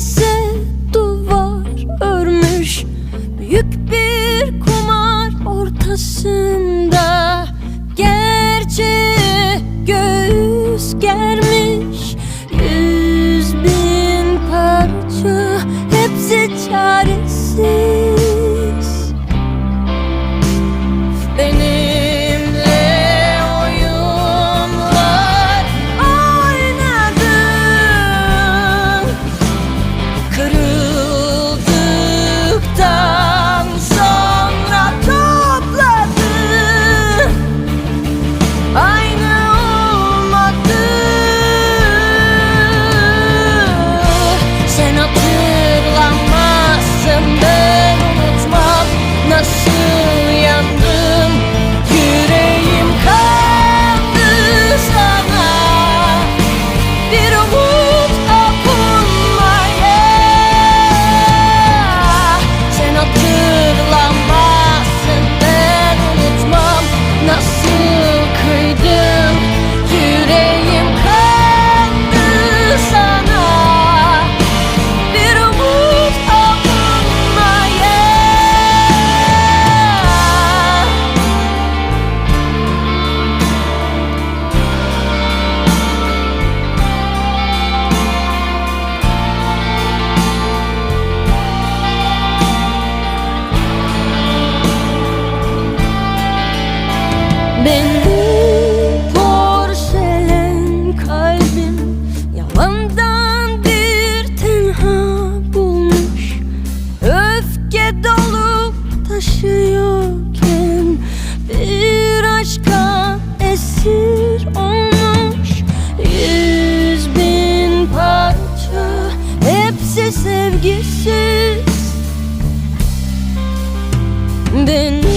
herkese duvar örmüş. Büyük bir kumar ortasında Benim porselen kalbim yalandan bir tenha bulmuş. Öfke dolu taşıyorken bir aşka esir olmuş. Yüz bin parça hepsi sevgisiz. Benim